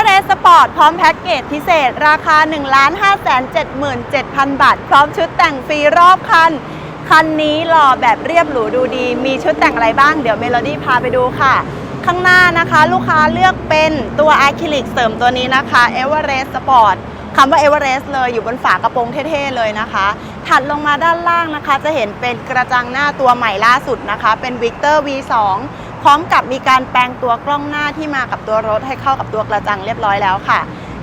อเรสสปอร์ตพร้อมแพ็กเกจพิเศษ ราคา 1 5 7 7 0 0 0 บาท พร้อมชุดแต่งฟรีรอบคัน คันนี้หล่อแบบเรียบหรูดูดี มีชุดแต่งอะไรบ้าง เดี๋ยวเมโลดี้พาไปดูค่ะ ข้างหน้านะคะลูกค้าเลือกเป็นตัวอะคริลิกเสริมตัวนี้นะคะ e v e r e s t Sport คำว่า e v e r e s t เลยอยู่บนฝากระโปรงเท่ๆเลยนะคะ ถัดลงมาด้านล่างนะคะ จะเห็นเป็นกระจังหน้าตัวใหม่ล่าสุดนะคะ เป็น Victor V2 พร้อมกับมีการแปลงตัวกล้องหน้าที่มากับตัวรถให้เข้ากับตัวกระจังเรียบร้อยแล้วค่ะ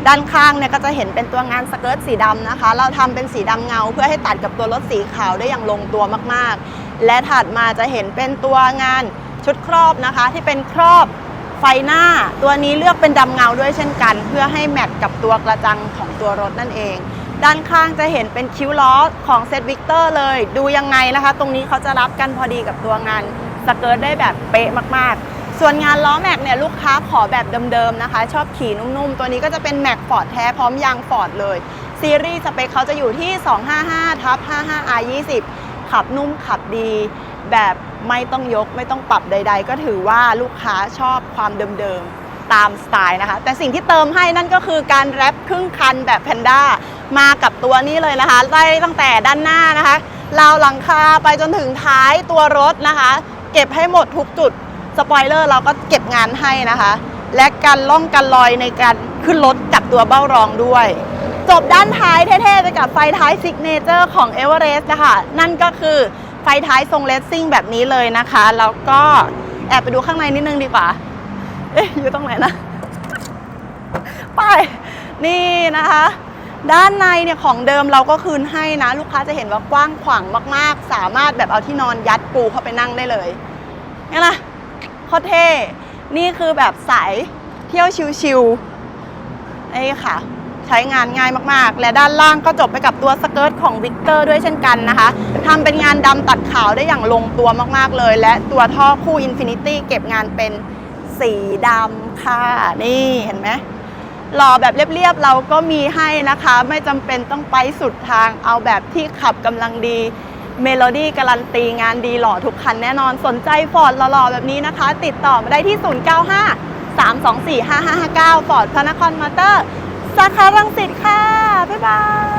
ด้านข้างเนี่ยก็จะเห็นเป็นตัวงานสเกิร์ตสีดำนะคะ เราทำเป็นสีดำเงาเพื่อให้ตัดกับตัวรถสีขาวได้อย่างลงตัวมากๆ และถัดมาจะเห็นเป็นตัวงานชุดครอบนะคะ ที่เป็นครอบไฟหน้า ตัวนี้เลือกเป็นดำเงาด้วยเช่นกัน เพื่อให้แมทกับตัวกระจังของตัวรถนั่นเอง ด้านข้างจะเห็นเป็นคิ้วล้อของเซตวิกเตอร์เลย ดูยังไงนะคะ ตรงนี้เขาจะรับกันพอดีกับตัวงาน สเกิร์ตได้แบบเป๊ะมากๆ ส่วนงานล้อแม็กเนี่ยลูกค้าขอแบบเดิมๆนะคะ ชอบขี่นุ่มๆ ตัวนี้ก็จะเป็นแม็กฟอร์ดแท้พร้อมยางฟอร์ดเลย ซีรีส์สเปคเขาจะอยู่ที่ 255ทับ 55R20 ขับนุ่มขับดี แบบไม่ต้องยกไม่ต้องปรับใด ๆ ก็ถือว่าลูกค้าชอบความเดิมๆ ตามสไตล์นะคะ แต่สิ่งที่เติมให้นั่นก็คือการแรปครึ่งคันแบบแพนด้ามากับตัวนี้เลยนะคะได้ตั้งแต่ด้านหน้านะคะราวหลังคาไปจนถึงท้ายตัวรถนะคะ เก็บให้หมดทุกจุดสปอยเลอร์เราก็เก็บงานให้นะคะ และกันล่องกันลอยในการขึ้นรถกับตัวเบ้ารองด้วย จบด้านท้ายเท่ๆไปกับไฟท้ายซิกเนเจอร์ของ e v e r e s t นะคะ นั่นก็คือไฟท้ายทรงเลสซิ่งแบบนี้เลยนะคะ แล้วก็แอบไปดูข้างในนิดนึงดีกว่า เอ๊ะอยู่ตรงไหนนะ ไป นี่นะคะ ด้านในเนี่ยของเดิมเราก็คืนให้นะ ลูกค้าจะเห็นว่ากว้างขวางมากๆ สามารถแบบเอาที่นอนยัดปูเข้าไปนั่งได้เลยนี่นะโคตรเท่นี่คือแบบสายเที่ยวชิวๆนี่ค่ะ ใช้งานง่ายมากๆ และด้านล่างก็จบไปกับตัวสเกิร์ตของวิกเตอร์ด้วยเช่นกันนะคะทำเป็นงานดำตัดขาวได้อย่างลงตัวมากๆเลย และตัวท่อคู่ Infinity เก็บงานเป็นสีดำค่ะ นี่เห็นไหม หล่อแบบเรียบๆเราก็มีให้นะคะ ไม่จำเป็นต้องไปสุดทางเอาแบบที่ขับกำลังดีเมโลดี้การันตีงานดีหล่อทุกคันแน่นอนสนใจฟอร์ดหล่อๆแบบนี้นะคะ ติดต่อมาได้ที่ 095 324 5559ฟอร์ดพระนครมอเตอร์ สาขารังสิตค่ะ บ๊ายบาย